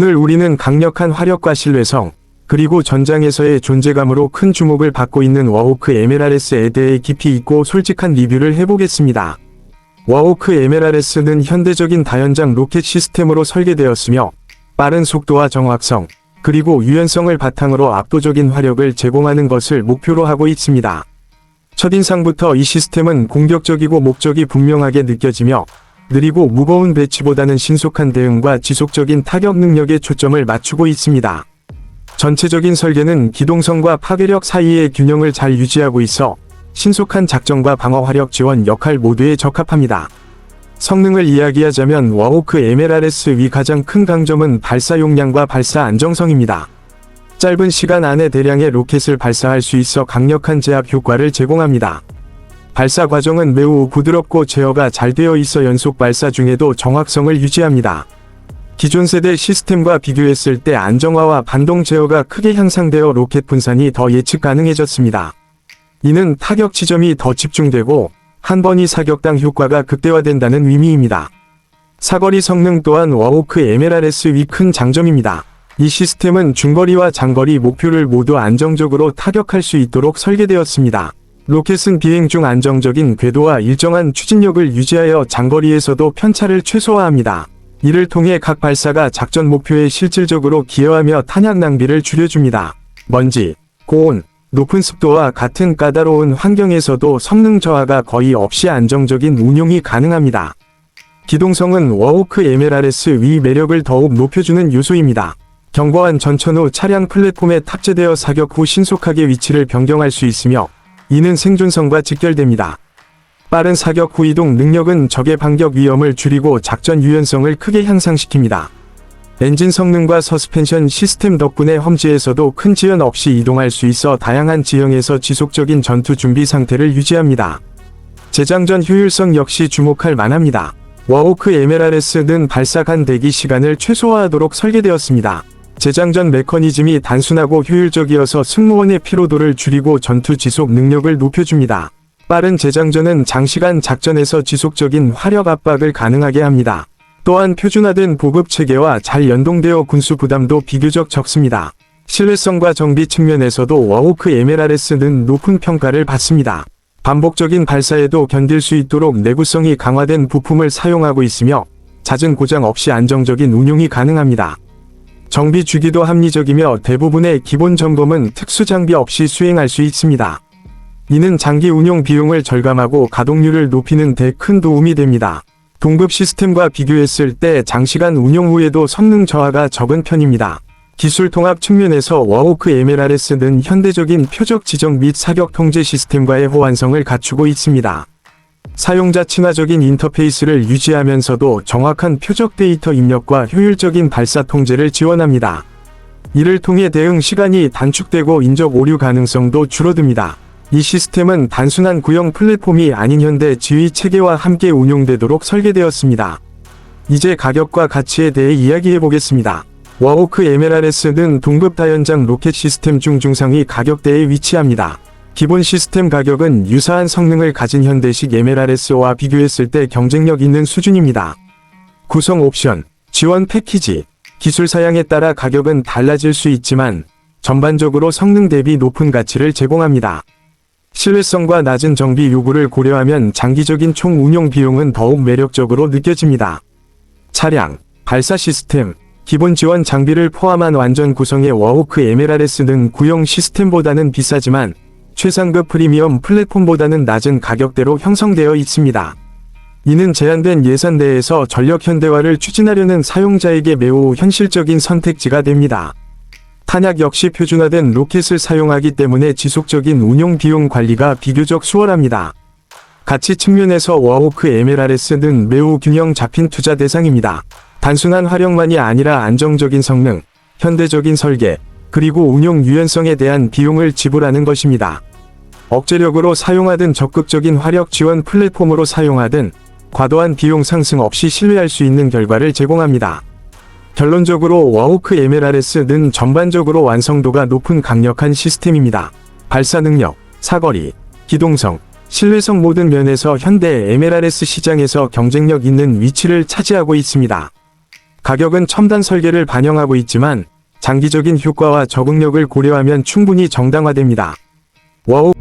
오늘 우리는 강력한 화력과 신뢰성, 그리고 전장에서의 존재감으로 큰 주목을 받고 있는 워호크 에메랄레스에 대해 깊이 있고 솔직한 리뷰를 해보겠습니다. 워호크 에메랄레스는 현대적인 다연장 로켓 시스템으로 설계되었으며 빠른 속도와 정확성, 그리고 유연성을 바탕으로 압도적인 화력을 제공하는 것을 목표로 하고 있습니다. 첫인상부터 이 시스템은 공격적이고 목적이 분명하게 느껴지며 느리고 무거운 배치보다는 신속한 대응과 지속적인 타격 능력에 초점을 맞추고 있습니다. 전체적인 설계는 기동성과 파괴력 사이의 균형을 잘 유지하고 있어 신속한 작전과 방어 화력 지원 역할 모두에 적합합니다. 성능을 이야기하자면 워호크 에메랄레스 위 가장 큰 강점은 발사 용량과 발사 안정성입니다. 짧은 시간 안에 대량의 로켓을 발사할 수 있어 강력한 제압 효과를 제공합니다. 발사 과정은 매우 부드럽고 제어가 잘 되어 있어 연속 발사 중에도 정확성을 유지합니다. 기존 세대 시스템과 비교했을 때 안정화와 반동 제어가 크게 향상되어 로켓 분산이 더 예측 가능해졌습니다. 이는 타격 지점이 더 집중되고 한 번이 사격당 효과가 극대화된다는 의미입니다. 사거리 성능 또한 워호크 위큰 장점입니다. 이 시스템은 중거리와 장거리 목표를 모두 안정적으로 타격할 수 있도록 설계되었습니다. 로켓은 비행 중 안정적인 궤도와 일정한 추진력을 유지하여 장거리에서도 편차를 최소화합니다. 이를 통해 각 발사가 작전 목표에 실질적으로 기여하며 탄약 낭비를 줄여줍니다. 먼지, 고온, 높은 습도와 같은 까다로운 환경에서도 성능 저하가 거의 없이 안정적인 운용이 가능합니다. 기동성은 워호크 에메랄레스 위 매력을 더욱 높여주는 요소입니다. 견고한 전천 후 차량 플랫폼에 탑재되어 사격 후 신속하게 위치를 변경할 수 있으며 이는 생존성과 직결됩니다. 빠른 사격 후 이동 능력은 적의 반격 위험을 줄이고 작전 유연성을 크게 향상시킵니다. 엔진 성능과 서스펜션 시스템 덕분에 험지에서도 큰 지연 없이 이동할 수 있어 다양한 지형에서 지속적인 전투 준비 상태를 유지합니다. 재장전 효율성 역시 주목할 만합니다. 워호크 에메랄레스는 발사 간 대기 시간을 최소화하도록 설계되었습니다. 재장전 메커니즘이 단순하고 효율적이어서 승무원의 피로도를 줄이고 전투 지속 능력을 높여줍니다. 빠른 재장전은 장시간 작전에서 지속적인 화력 압박을 가능하게 합니다. 또한 표준화된 보급 체계와 잘 연동되어 군수 부담도 비교적 적습니다. 신뢰성과 정비 측면에서도 워호크 에메랄레스는 높은 평가를 받습니다. 반복적인 발사에도 견딜 수 있도록 내구성이 강화된 부품을 사용하고 있으며 잦은 고장 없이 안정적인 운용이 가능합니다. 정비 주기도 합리적이며 대부분의 기본 점검은 특수 장비 없이 수행할 수 있습니다. 이는 장기 운용 비용을 절감하고 가동률을 높이는 데 큰 도움이 됩니다. 동급 시스템과 비교했을 때 장시간 운용 후에도 성능 저하가 적은 편입니다. 기술 통합 측면에서 워호크 에메랄레스는 현대적인 표적 지정 및 사격 통제 시스템과의 호환성을 갖추고 있습니다. 사용자 친화적인 인터페이스를 유지하면서도 정확한 표적 데이터 입력과 효율적인 발사 통제를 지원합니다. 이를 통해 대응 시간이 단축되고 인적 오류 가능성도 줄어듭니다. 이 시스템은 단순한 구형 플랫폼이 아닌 현대 지휘 체계와 함께 운용되도록 설계되었습니다. 이제 가격과 가치에 대해 이야기해 보겠습니다. 워호크 에메랄레스는 동급 다연장 로켓 시스템 중 중상위 가격대에 위치합니다. 기본 시스템 가격은 유사한 성능을 가진 현대식 에메랄레스와 비교했을 때 경쟁력 있는 수준입니다. 구성 옵션, 지원 패키지, 기술 사양에 따라 가격은 달라질 수 있지만 전반적으로 성능 대비 높은 가치를 제공합니다. 신뢰성과 낮은 정비 요구를 고려하면 장기적인 총 운용 비용은 더욱 매력적으로 느껴집니다. 차량, 발사 시스템, 기본 지원 장비를 포함한 완전 구성의 워호크 에메랄레스는 구형 시스템보다는 비싸지만 최상급 프리미엄 플랫폼보다는 낮은 가격대로 형성되어 있습니다. 이는 제한된 예산 내에서 전력 현대화를 추진하려는 사용자에게 매우 현실적인 선택지가 됩니다. 탄약 역시 표준화된 로켓을 사용하기 때문에 지속적인 운용 비용 관리가 비교적 수월합니다. 가치 측면에서 워호크 에메랄레스는 매우 균형 잡힌 투자 대상입니다. 단순한 활용만이 아니라 안정적인 성능, 현대적인 설계, 그리고 운용 유연성에 대한 비용을 지불하는 것입니다. 억제력으로 사용하든 적극적인 화력 지원 플랫폼으로 사용하든 과도한 비용 상승 없이 신뢰할 수 있는 결과를 제공합니다. 결론적으로 워호크 에메랄레스는 전반적으로 완성도가 높은 강력한 시스템입니다. 발사 능력, 사거리, 기동성, 신뢰성 모든 면에서 현대 에메랄레스 시장에서 경쟁력 있는 위치를 차지하고 있습니다. 가격은 첨단 설계를 반영하고 있지만 장기적인 효과와 적응력을 고려하면 충분히 정당화됩니다. 와우